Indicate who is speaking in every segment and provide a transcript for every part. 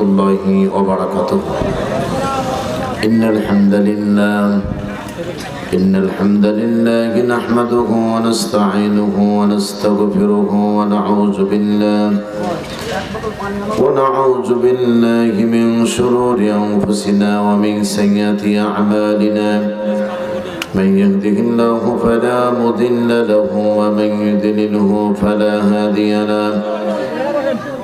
Speaker 1: الله وبركاته. إن الحمد لله إن الحمد لله نحمده ونستعينه ونستغفره ونعوذ بالله ونعوذ بالله من شرور أنفسنا ومن سيئات أعمالنا. من يهده الله فلا مضل له ومن يضلله فلا هادي له.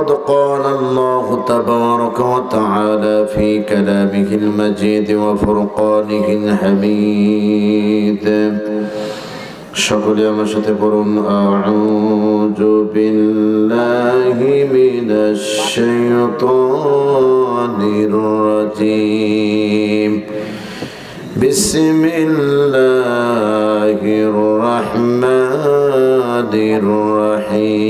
Speaker 1: فقد قال الله تبارك وتعالى في كلامه المجيد وفرقانه الحميد সকলে আমার সাথে পড়ুন আউযু বিল্লাহি মিনাশ শাইতানির রাজিম বিসমিল্লাহির রাহমানির রহিম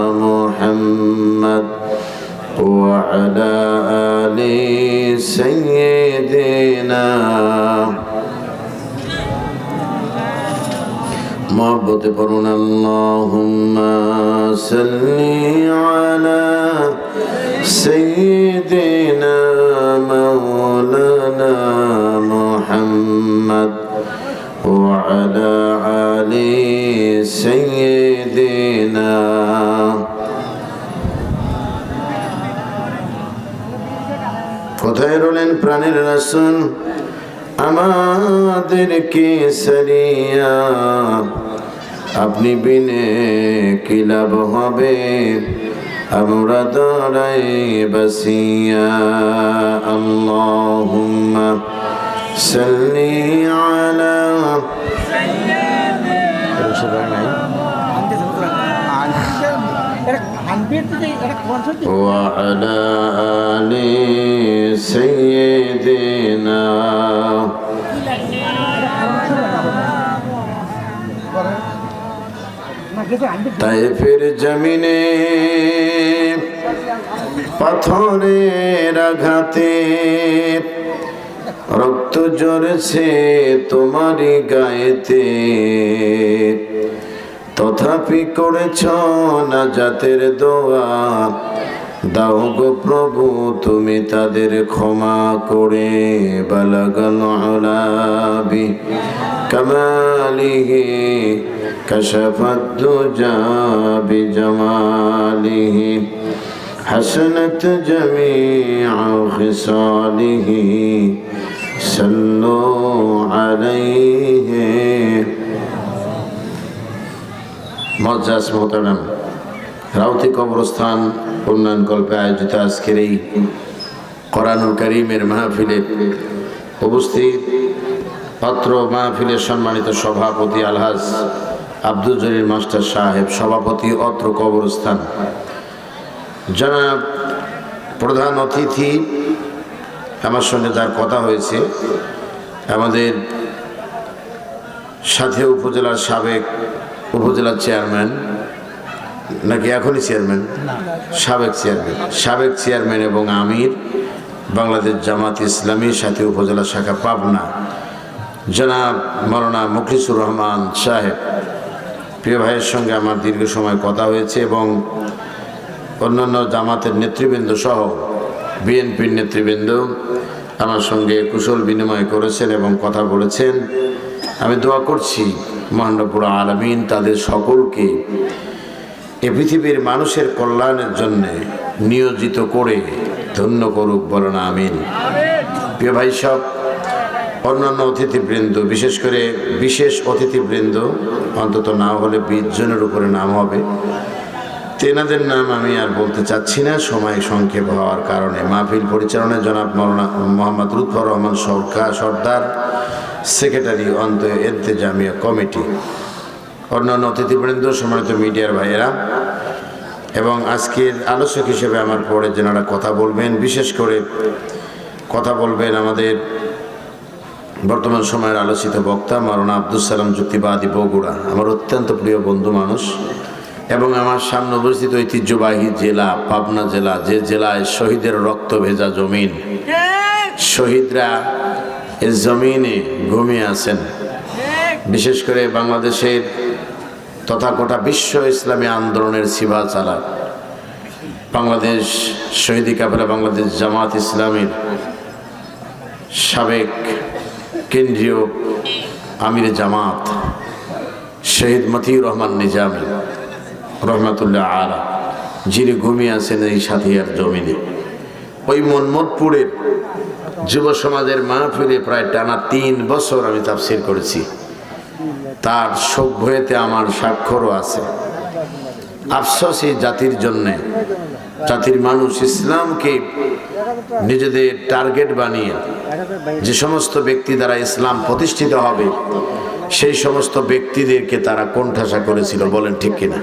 Speaker 1: وعلى آل سيدنا محبت پرون اللهم صل على سيدنا مولانا محمد وعلى آل سيدنا কোথায় রলেন প্রাণের রাসুল, আমাদেরকে সারিয়া আপনি বিনে কি লাভ হবে? আমরা দাঁড়াই বাসিয়া আল্লাহুম্মা সাল্লি আলা وعلى آل سيدنا তাইফের জমিনে পাথরের আঘাতে রক্ত জড়ছে তোমারই গায়েতে তথাপি করেছ না জাতের দোয়া দাও গো প্রভু তুমি তাদের ক্ষমা করে বালাগাল আলাবি কামালিহি كشفت دجى بجماله حسنت جميع خصاله صلوا عليه মজ্জাস মোহতারাম রাউতি কবরস্থান উন্নয়ন কল্পে আয়োজিত আজকের এই করানুল করিমের মাহফিলে উপস্থিত পাত্র মাহফিলের সম্মানিত সভাপতি আলহাজ আব্দুল জলিল মাস্টার সাহেব, সভাপতি অত্র কবরস্থান। জনাব প্রধান অতিথি আমার সঙ্গে যার কথা হয়েছে। আমাদের সাথে উপজেলার সাবেক উপজেলার চেয়ারম্যান নাকি এখনই চেয়ারম্যান? সাবেক চেয়ারম্যান। সাবেক চেয়ারম্যান এবং আমির বাংলাদেশ জামাত ইসলামী সাথে উপজেলা শাখা পাবনা। জনাব মরনা মুখলিসুর রহমান সাহেব প্রিয় ভাইয়ের সঙ্গে আমার দীর্ঘ সময় কথা হয়েছে এবং অন্যান্য জামাতের নেতৃবৃন্দ সহ বিএনপির নেতৃবৃন্দ আমার সঙ্গে কুশল বিনিময় করেছেন এবং কথা বলেছেন। আমি দোয়া করছি মহানপুর আলমিন তাদের সকলকে এ পৃথিবীর মানুষের কল্যাণের জন্যে নিয়োজিত করে ধন্য করুক, বলেন আমিন। প্রিয় ভাই সব, অন্যান্য অতিথিবৃন্দ, বিশেষ করে বিশেষ অতিথিবৃন্দ, অন্তত না হলে বিশ জনের উপরে নাম হবে। তেনাদের নাম আমি আর বলতে চাচ্ছি না, সময় সংক্ষেপ হওয়ার কারণে। মাহফিল পরিচালনায় জনাব মোহাম্মদ লুৎফর রহমান সরকার, সর্দার সেক্রেটারি অন্ত এন্তেজামিয়া কমিটি। অন্যান্য অতিথিবৃন্দ সম্মানিত মিডিয়ার ভাইয়েরা এবং আজকের আলোচক হিসেবে আমার পরে যেনারা কথা বলবেন বিশেষ করে কথা বলবেন আমাদের বর্তমান সময়ের আলোচিত বক্তা মারোনা আব্দুল সালাম যুক্তিবাদী বগুড়া আমার অত্যন্ত প্রিয় বন্ধু মানুষ এবং আমার সামনে অবস্থিত ঐতিহ্যবাহী জেলা পাবনা জেলা যে জেলায় শহীদের রক্ত ভেজা জমিন শহীদরা এ জমিনে ঘুমিয়ে আছেন। বিশেষ করে বাংলাদেশের তথা গোটা বিশ্ব ইসলামী আন্দোলনের সিভা চালা। বাংলাদেশ শহীদি কাফেলা বাংলাদেশ জামাত ইসলামীর সাবেক কেন্দ্রীয় আমির জামাত শহীদ মতিউর রহমান নিজামী, রহমাতুল্লাহ আলা, যিনি ঘুমিয়ে আছেন এই সাথিয়ার জমিনে। ওই মনমোদপুরের যুব সমাজের মাহফিলে প্রায় টানা তিন বছর আমি তাফসির করেছি। তার শোক ভয়েতে আমার স্বাক্ষরও আছে। আফসোস এই জাতির জন্যে, জাতির মানুষ ইসলামকে নিজেদের টার্গেট বানিয়ে যে সমস্ত ব্যক্তি দ্বারা ইসলাম প্রতিষ্ঠিত হবে, সেই সমস্ত ব্যক্তিদেরকে তারা কোণঠাসা করেছিল, বলেন ঠিক কিনা?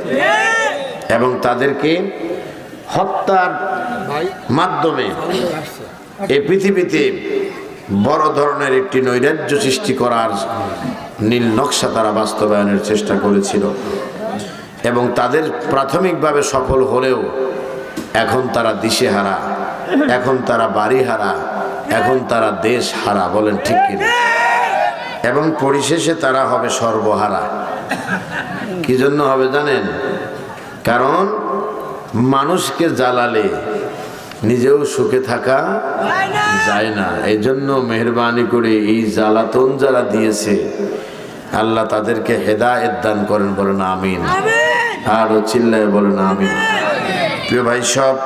Speaker 1: এবং তাদেরকে হত্যার মাধ্যমে। এই পৃথিবীতে বড় ধরনের একটি নৈরাজ্য সৃষ্টি করার নীল নকশা তারা বাস্তবায়নের চেষ্টা করেছিল এবং তাদের প্রাথমিকভাবে সফল হলেও এখন তারা দিশেহারা, এখন তারা বাড়ি হারা এখন তারা দেশ হারা বলেন ঠিক কিনা। এবং পরিশেষে তারা হবে সর্বহারা। কি জন্য হবে জানেন? কারণ মানুষকে জ্বালালে নিজেও সুখে থাকা যায় না। এই জন্য মেহরবানি করে এই জ্বালাতন যারা দিয়েছে আল্লাহ তাদেরকে হেদায়েত দান করেন বলেন আমিন। আরও চিল্লায় বলেন আমিন। প্রিয় ভাই সব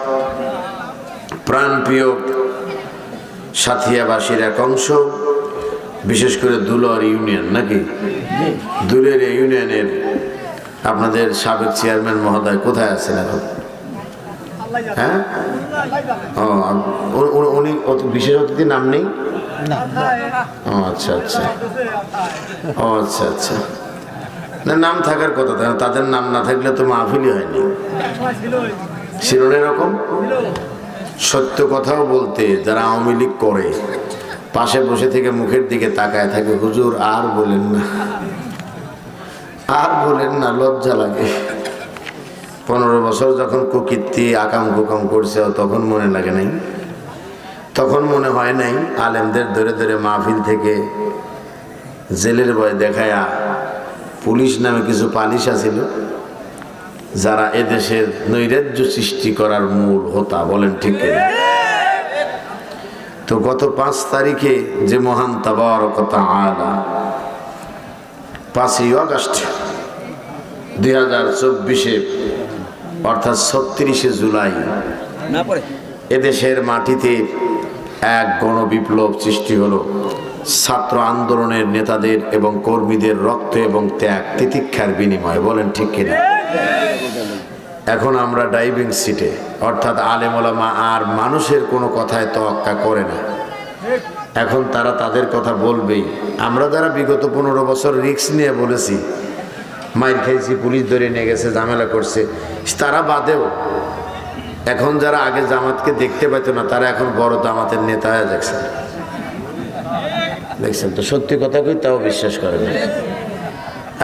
Speaker 1: প্রাণ প্রিয় সাথিয়াবাসীর এক অংশ বিশেষ করে দুলর ইউনিয়ন নাকি? দুলের ইউনিয়নের আপনাদের সাবেক চেয়ারম্যান মহোদয় কোথায় আছেন এখন? হ্যাঁ? ও উনি অত- বিশেষ অতিথি নাম নেই? ও আচ্ছা আচ্ছা। ও আচ্ছা আচ্ছা। না নাম থাকার কথা তাদের নাম না থাকলে তো মাহফিলই হয়নি। ছিল না এরকম? সত্য কথাও বলতে যারা আওয়ামী লীগ করে পাশে বসে থেকে মুখের দিকে তাকায় থাকে হুজুর আর বলেন না। আর বলেন না লজ্জা লাগে। পনেরো বছর যখন কুকীর্তি, আকাম কুকাম করছে, তখন মনে লাগে নাই। তখন মনে হয় নাই, আলেমদের ধরে ধরে মাহফিল থেকে জেলের ভয় দেখায়া পুলিশ নামে কিছু পালিশ আছিল। যারা এদেশের নৈরাজ্য সৃষ্টি করার মূল হোতা, বলেন ঠিক তো গত পাঁচ তারিখে যে মহান তাবার কথা আলা পাঁচই আগস্ট দুই হাজার চব্বিশে অর্থাৎ ছত্রিশে জুলাই। এদেশের মাটিতে এক গণবিপ্লব সৃষ্টি হলো। ছাত্র আন্দোলনের নেতাদের এবং কর্মীদের রক্ত এবং ত্যাগ তিতিক্ষার বিনিময়। বলেন ঠিক কিনা? এখন আমরা ড্রাইভিং সিটে অর্থাৎ আলেমোলামা আর মানুষের কোনো কথায় তোয়াক্কা করে না। এখন তারা তাদের কথা বলবেই। আমরা যারা বিগত পনেরো বছর রিক্স নিয়ে বলেছি মাইর খাইছি, পুলিশ ধরে নিয়ে গেছে, ঝামেলা করছে। তারা বাদেও এখন যারা আগে জামাতকে দেখতে পাইতো না, তারা এখন বড় জামাতের নেতা হয়ে যাচ্ছে দেখছেন তো, সত্যি কথা কই, তাও বিশ্বাস করে না।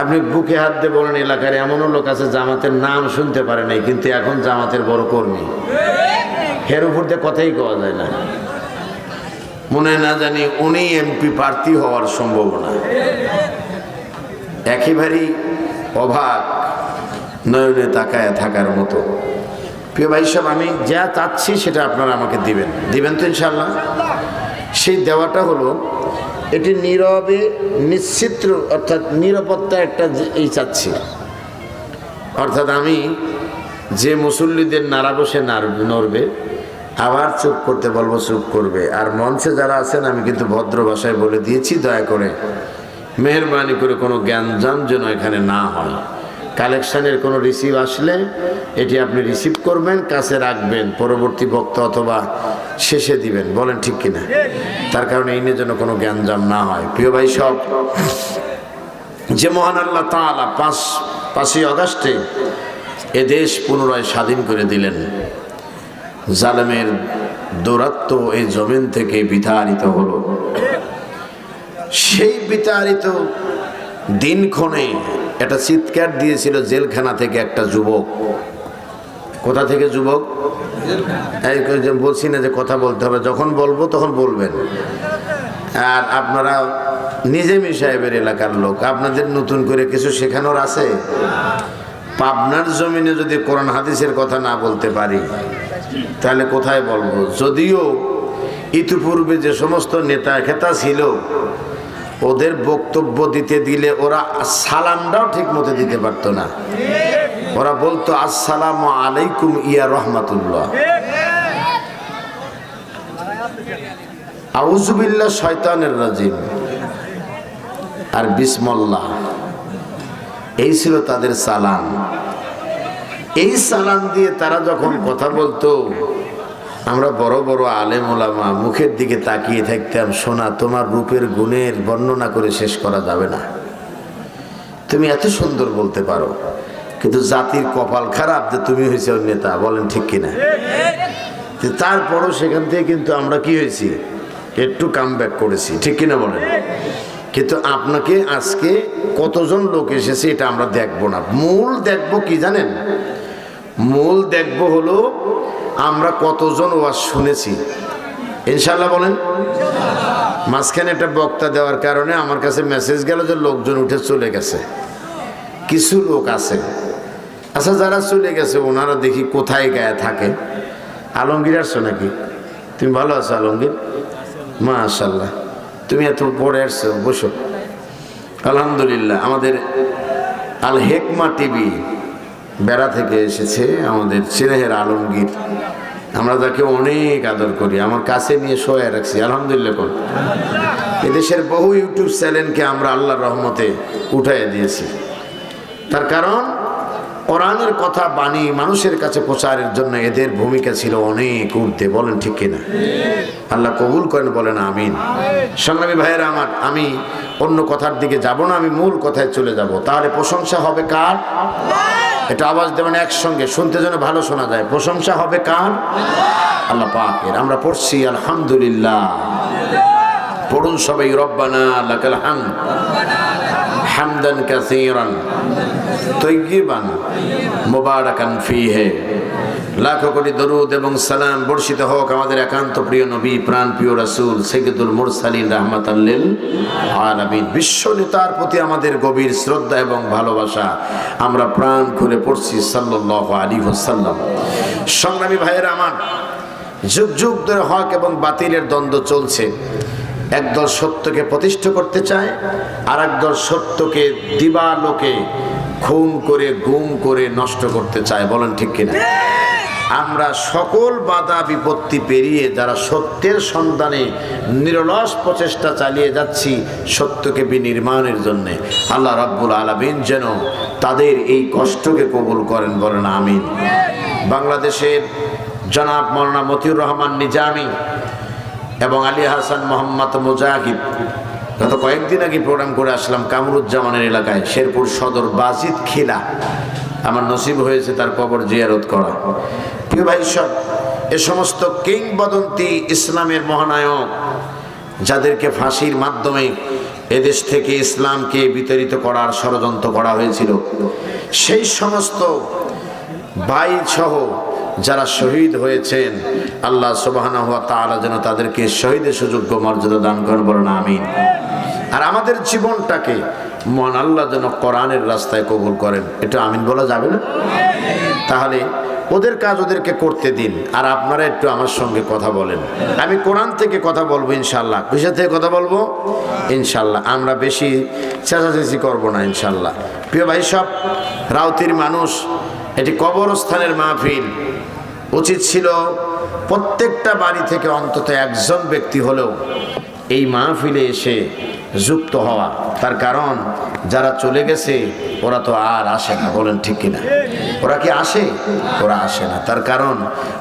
Speaker 1: আপনি বুকে হাত দিয়ে বলেন, এলাকার এমনও লোক আছে, জামাতের নাম শুনতে পারে নাই, কিন্তু এখন জামাতের বড় কর্মী। হের উপর দিয়ে কথাই কওয়া যায় না। মনে না জানি উনি এমপি প্রার্থী হওয়ার সম্ভাবনা। একেবারেই অভাগ নয়নে তাকায় থাকার মতো। প্রিয় ভাই সব আমি যা চাচ্ছি সেটা আপনারা আমাকে দিবেন। দিবেন তো ইনশাল্লাহ সেই দেওয়াটা হলো, এটি নীরবে নিশ্চিত অর্থাৎ নিরাপত্তা একটা এই চাচ্ছি। অর্থাৎ আমি যে মুসল্লিদের নাড়া বসে নাড়- নড়বে, আবার চুপ করতে বলব, চুপ করবে। আর মঞ্চে যারা আছেন, আমি কিন্তু ভদ্র ভাষায় বলে দিয়েছি, দয়া করে মেহরবানি করে কোনো জ্ঞানজাম যেন এখানে না হয়। কালেকশানের কোনো রিসিভ আসলে এটি আপনি রিসিভ করবেন, কাছে রাখবেন, পরবর্তী বক্তা অথবা শেষে দিবেন। বলেন ঠিক কিনা? তার কারণে এই নিয়ে যেন কোনো জ্ঞানজাম না হয়। প্রিয় ভাই সব, যে মহান আল্লাহ তাআলা পাঁচ, পাঁচই অগাস্টে এ দেশ পুনরায় স্বাধীন করে দিলেন। জালেমের দৌরাত্ম এই জমিন থেকে বিতাড়িত হলো। সেই বিতাড়িত দিনক্ষণে একটা চিৎকার দিয়েছিল জেলখানা থেকে একটা যুবক। কোথা থেকে যুবক? বলছি না যে কথা বলতে হবে, যখন বলব তখন বলবেন। আর আপনারা নিজেমি সাহেবের এলাকার লোক, আপনাদের নতুন করে কিছু শেখানোর আছে? পাবনার জমিনে যদি কোরআন হাদিসের কথা না বলতে পারি, তাহলে কোথায় বলব? যদিও ইতিপূর্বে যে সমস্ত নেতা খেতা ছিল ওদের বক্তব্য দিতে দিলে ওরা সালামটাও ঠিক মতো দিতে পারতো না। ওরা বলতো, আসসালাম আলাইকুম ইয়া রহমাতুল্লাহ। আউজুবিল্লাহ শয়তানের রাজিম। আর বিসমল্লাহ। এই ছিল তাদের সালাম। এই সালাম দিয়ে তারা যখন কথা বলতো আমরা বড় বড় আলেম ওলামা, মুখের দিকে তাকিয়ে থাকতাম শোনা তোমার রূপের গুণের বর্ণনা করে শেষ করা যাবে না। তুমি এত সুন্দর বলতে পারো, কিন্তু জাতির কপাল খারাপ যে তুমি হয়েছে ওর নেতা, বলেন ঠিক কিনা? তারপরও সেখান থেকে কিন্তু আমরা কি হয়েছি? একটু কাম ব্যাক করেছি, ঠিক কিনা বলেন? কিন্তু আপনাকে আজকে কতজন লোক এসেছে এটা আমরা দেখব না। মূল দেখব কি জানেন? মূল দেখব হলো আমরা কতজন ওয়াজ শুনেছি? ইনশাল্লাহ বলেন। মাঝখানে একটা বক্তা দেওয়ার কারণে আমার কাছে মেসেজ গেল যে লোকজন উঠে চলে গেছে। কিছু লোক আছে। আচ্ছা যারা চলে গেছে, ওনারা দেখি কোথায় গায়ে থাকে। আলমগীর আসছো নাকি? তুমি ভালো আছো আলমগীর? মাশাল্লাহ তুমি এত পরে আসছো, বসো। আলহামদুলিল্লাহ, আমাদের আল হেকমা টিভি বেড়া থেকে এসেছে আমাদের স্নেহের আলমগীর। আমরা তাকে অনেক আদর করি। আমার কাছে নিয়ে শোয়া রাখছি। আলহামদুলিল্লাহ এদেশের বহু ইউটিউব চ্যানেলকে আমরা আল্লাহর রহমতে উঠাই দিয়েছি। তার কারণ, কোরআনের কথা বাণী মানুষের কাছে প্রচারের জন্য এদের ভূমিকা ছিল অনেক ঊর্ধ্বে। বলেন ঠিক কিনা? আল্লাহ কবুল করেন, বলেন আমিন। সংগ্রামী ভাইয়েরা আমার, আমি অন্য কথার দিকে যাব না, আমি মূল কথায় চলে যাব। তাহলে প্রশংসা হবে কার? এটা আওয়াজ দেবেন একসঙ্গে, শুনতে যেন ভালো শোনা যায়। প্রশংসা হবে কার? আল্লাহ পাকের। আমরা পড়ছি, আলহামদুলিল্লাহ। পড়ুন সবাই, রব্বানা লাকাল হামদ। হামদান কাসীরান তৈগিবান মোবারকান ফিহে। লাখো কোটি দরুদ এবং সালাম বর্ষিত হোক আমাদের একান্ত প্রিয় নবী, প্রাণ প্রিয় রাসূল সৈয়দুল মুরসালিন রাহমাতাল্লিল আলামিন। বিশ্ব নেতার প্রতি আমাদের গভীর শ্রদ্ধা এবং ভালোবাসা। আমরা প্রাণ খুলে পড়ছি সাল্লাল্লাহু আলাইহি ওয়াসাল্লাম। সংগ্রামী ভাইয়েরা আমার, যুগ যুগ ধরে হক এবং বাতিলের দ্বন্দ্ব চলছে। একদল সত্যকে প্রতিষ্ঠা করতে চায় আর একদল সত্যকে দিবালোকে খুন করে, গুম করে নষ্ট করতে চায়। বলেন ঠিক কিনা? আমরা সকল বাধা বিপত্তি পেরিয়ে যারা সত্যের সন্ধানে নিরলস প্রচেষ্টা চালিয়ে যাচ্ছি, সত্যকে বিনির্মাণের জন্যে আল্লাহ রাব্বুল আলামিন যেন তাদের এই কষ্টকে কবুল করেন, বলেন আমিন। বাংলাদেশের জনাব মৌলানা মতিউর রহমান নিজামী এবং আলী হাসান মোহাম্মদ মুজাহিদ। গত কয়েকদিন আগে প্রোগ্রাম করে আসলাম কামরুজ্জামানের এলাকায়, শেরপুর সদর বাজিদ খিলা। আমার নসিব হয়েছে তার কবর জিয়ারত করা। প্রিয় ভাই সব, এ সমস্ত কিংবদন্তি ইসলামের মহানায়ক, যাদেরকে ফাঁসির মাধ্যমে এদেশ থেকে ইসলামকে বিতাড়িত করার ষড়যন্ত্র করা হয়েছিল, সেই সমস্ত ভাই সহ যারা শহীদ হয়েছেন, আল্লাহ সুবাহানা হওয়া তাআলা যেন তাদেরকে শহীদের সুযোগ্য মর্যাদা দান করেন বলেন, আমিন। আর আমাদের জীবনটাকে মন আল্লাহ যেন কোরআনের রাস্তায় কবুল করেন, এটা আমিন বলা যাবে না? তাহলে ওদের কাজ ওদেরকে করতে দিন, আর আপনারা একটু আমার সঙ্গে কথা বলেন। আমি কোরআন থেকে কথা বলব ইনশাল্লাহ কিসের থেকে কথা বলব? ইনশাল্লাহ আমরা বেশি চেঁচাচেঁচি করব না ইনশাল্লাহ প্রিয় ভাই সব, রাউতির মানুষ, এটি কবরস্থানের মাহফিল। উচিত ছিল প্রত্যেকটা বাড়ি থেকে অন্তত একজন ব্যক্তি হলেও এই মাহফিলে এসে যুক্ত হওয়া। তার কারণ, যারা চলে গেছে, ওরা তো আর আসে না, বলেন ঠিক কিনা। ওরা কি আসে? ওরা আসে না। তার কারণ,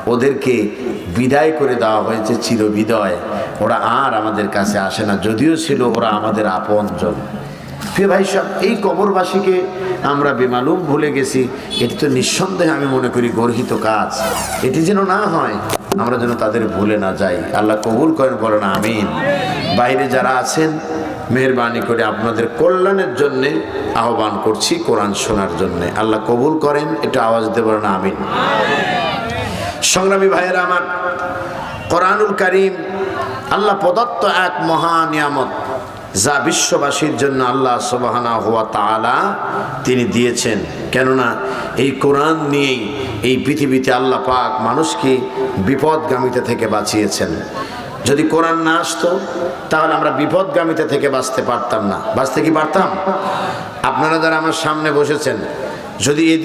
Speaker 1: ওদেরকে বিদায় করে দেওয়া হয়েছে চিরবিদয়। ওরা আর আমাদের কাছে আসে না, যদিও ছিল ওরা আমাদের আপনজন। প্রিয় ভাই সব এই কবরবাসীকে আমরা বেমালুম ভুলে গেছি। এটি তো নিঃসন্দেহে আমি মনে করি গর্হিত কাজ। এটি যেন না হয়, আমরা যেন তাদের ভুলে না যাই। আল্লাহ কবুল করেন, বলেন আমিন। বাইরে যারা আছেন, মেহরবানি করে আপনাদের কল্যাণের জন্যে আহ্বান করছি কোরআন শোনার জন্যে। আল্লাহ কবুল করেন এটা আওয়াজ পারেন আমিন। সংগ্রামী ভাইয়েরা আমার, কোরআনুল করিম, আল্লাহ প্রদত্ত এক মহা নিয়ামত। যা বিশ্ববাসীর জন্য আল্লাহ সুবাহানা হওয়া তালা তিনি দিয়েছেন। কেননা এই কোরআন নিয়েই এই পৃথিবীতে আল্লাহ পাক মানুষকে বিপদগামিতা থেকে বাঁচিয়েছেন। যদি কোরআন না আসতো, তাহলে আমরা বিপদগামিতা থেকে বাঁচতে পারতাম না। বাঁচতে কি পারতাম? আপনারা যারা আমার সামনে বসেছেন, যদি